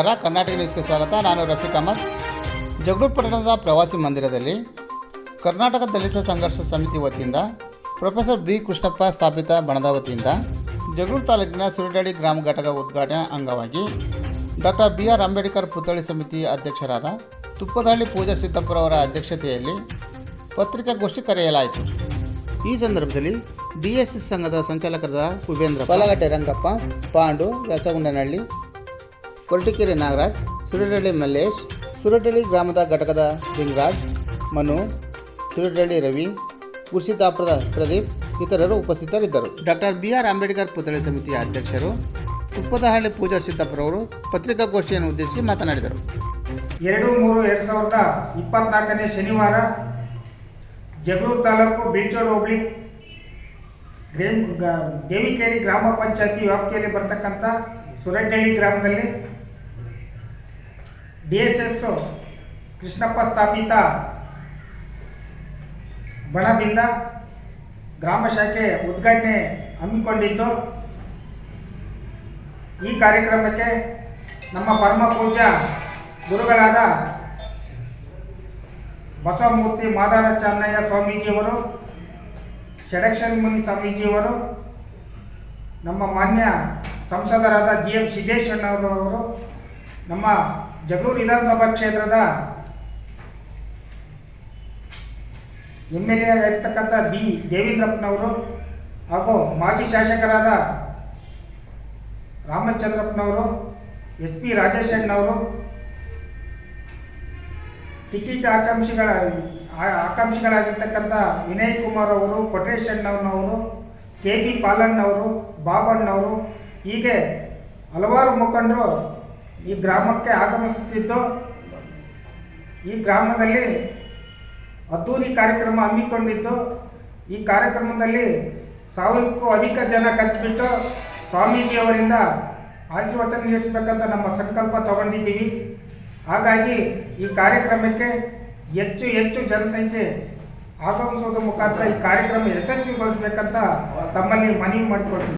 ನಮಸ್ಕಾರ. ಕರ್ನಾಟಕ ನ್ಯೂಸ್ಗೆ ಸ್ವಾಗತ. ನಾನು ರಫೀಕ್ ಅಹಮದ್. ಜಗಳೂರು ಪಟ್ಟಣದ ಪ್ರವಾಸಿ ಮಂದಿರದಲ್ಲಿ ಕರ್ನಾಟಕ ದಲಿತ ಸಂಘರ್ಷ ಸಮಿತಿ ವತಿಯಿಂದ ಪ್ರೊಫೆಸರ್ ಬಿ ಕೃಷ್ಣಪ್ಪ ಸ್ಥಾಪಿತ ಬಣದ ವತಿಯಿಂದ ಜಗಳೂರು ತಾಲೂಕಿನ ಸುರಡಳ್ಳಿ ಗ್ರಾಮ ಘಟಕ ಉದ್ಘಾಟನೆ ಅಂಗವಾಗಿ ಡಾಕ್ಟರ್ ಬಿ ಆರ್ ಅಂಬೇಡ್ಕರ್ ಪುತ್ಥಳಿ ಸಮಿತಿ ಅಧ್ಯಕ್ಷರಾದ ತುಪ್ಪದಹಳ್ಳಿ ಪೂಜಾ ಸಿದ್ದಪ್ಪರವರ ಅಧ್ಯಕ್ಷತೆಯಲ್ಲಿ ಪತ್ರಿಕಾಗೋಷ್ಠಿ ಕರೆಯಲಾಯಿತು. ಈ ಸಂದರ್ಭದಲ್ಲಿ ಬಿಎಸ್ಎಸ್ ಸಂಘದ ಸಂಚಾಲಕರಾದ ಕುಬೇಂದ್ರ ಪಲಗಟ್ಟೆ ರಂಗಪ್ಪ, ಪಾಂಡು, ವ್ಯಾಸಗುಂಡನಹಳ್ಳಿ ಕೊರಟಿಕೆರೆ ನಾಗರಾಜ್ ಸುರಡಳ್ಳಿ ಮಲ್ಲೇಶ್ ಸುರಡಳ್ಳಿ ಗ್ರಾಮದ ಘಟಕದ ಲಿಂಗರಾಜ್ ಮನು ಸುರಡಳ್ಳಿ ರವಿ ಕುರ್ಸಿದಾಪುರದ ಪ್ರದೀಪ್ ಇತರರು ಉಪಸ್ಥಿತರಿದ್ದರು. ಡಾಕ್ಟರ್ ಬಿ ಆರ್ ಅಂಬೇಡ್ಕರ್ ಪುತ್ಥಳಿ ಸಮಿತಿಯ ಅಧ್ಯಕ್ಷರು ತುಪ್ಪದಹಳ್ಳಿ ಪೂಜಾ ಸಿದ್ದಪ್ಪರವರು ಪತ್ರಿಕಾಗೋಷ್ಠಿಯನ್ನು ಉದ್ದೇಶಿಸಿ ಮಾತನಾಡಿದರು. ಎರಡು ಮೂರು ಎರಡು ಸಾವಿರದ ಇಪ್ಪತ್ನಾಲ್ಕನೇ ಶನಿವಾರ ಜಗಳೂರು ತಾಲೂಕು ಬೀಳ್ಚೋಡು ಹೋಬಳಿ ದೇವಿಕೇರಿ ಗ್ರಾಮ ಪಂಚಾಯತಿ ವ್ಯಾಪ್ತಿಯಲ್ಲಿ ಬರ್ತಕ್ಕಂಥ ಸುರಡ್ಡಳ್ಳಿ ಗ್ರಾಮದಲ್ಲಿ ಡಿ ಎಸ್ ಕೃಷ್ಣಪ್ಪ ಸ್ಥಾಪಿತ ಬಣದಿಂದ ಗ್ರಾಮ ಶಾಖೆ ಉದ್ಘಾಟನೆ ಹಮ್ಮಿಕೊಂಡಿದ್ದು, ಈ ಕಾರ್ಯಕ್ರಮಕ್ಕೆ ನಮ್ಮ ಪರಮ ಪೂಜ ಗುರುಗಳಾದ ಬಸವಮೂರ್ತಿ ಮಾದಾರ ಚನ್ನಯ್ಯ ಸ್ವಾಮೀಜಿಯವರು, ಷಡಕ್ಷರ ಮುನಿ ಸ್ವಾಮೀಜಿಯವರು, ನಮ್ಮ ಮಾನ್ಯ ಸಂಸದರಾದ ಜಿ ಎಂ ಸಿದ್ದೇಶ್ವರನವರು ನಮ್ಮ ಜಗಳೂರು ವಿಧಾನಸಭಾ ಕ್ಷೇತ್ರದ ಎಂ ಎಲ್ ಎ ಆಗಿರ್ತಕ್ಕಂಥ ಬಿ ದೇವೇಂದ್ರಪ್ಪನವರು ಹಾಗೂ ಮಾಜಿ ಶಾಸಕರಾದ ರಾಮಚಂದ್ರಪ್ಪನವರು, ಎಸ್ ಪಿ ರಾಜೇಶ್ ಅಣ್ಣವರು ಟಿಕೆಟ್ ಆಕಾಂಕ್ಷಿಗಳ ಆಕಾಂಕ್ಷಿಗಳಾಗಿರ್ತಕ್ಕಂಥ ವಿನಯ್ ಕುಮಾರ್ ಅವರು, ಕೊಟ್ರೇಶ್ ಅಣ್ಣವ್ರನವರು ಕೆ ಬಿ ಪಾಲಣ್ಣವರು, ಬಾಬಣ್ಣವರು, ಹೀಗೆ ಹಲವಾರು ಮುಖಂಡರು ಈ ಗ್ರಾಮಕ್ಕೆ ಆಗಮಿಸುತ್ತಿದ್ದು ಈ ಗ್ರಾಮದಲ್ಲಿ ಅದ್ದೂರಿ ಕಾರ್ಯಕ್ರಮ ಹಮ್ಮಿಕೊಂಡಿದ್ದು, ಈ ಕಾರ್ಯಕ್ರಮದಲ್ಲಿ ಸಾವಿರಕ್ಕೂ ಅಧಿಕ ಜನ ಕರೆಸಿಬಿಟ್ಟು ಸ್ವಾಮೀಜಿಯವರಿಂದ ಆಶೀರ್ವಚನ ನೀಡಿಸ್ಬೇಕಂತ ನಮ್ಮ ಸಂಕಲ್ಪ ತಗೊಂಡಿದ್ದೀವಿ. ಹಾಗಾಗಿ ಈ ಕಾರ್ಯಕ್ರಮಕ್ಕೆ ಹೆಚ್ಚು ಹೆಚ್ಚು ಜನಸಂಖ್ಯೆ ಆಗಮಿಸುವುದರ ಮುಖಾಂತರ ಈ ಕಾರ್ಯಕ್ರಮ ಯಶಸ್ವಿಗೊಳಿಸಬೇಕಂತ ತಮ್ಮಲ್ಲಿ ಮನವಿ ಮಾಡಿಕೊಳ್ತೀವಿ.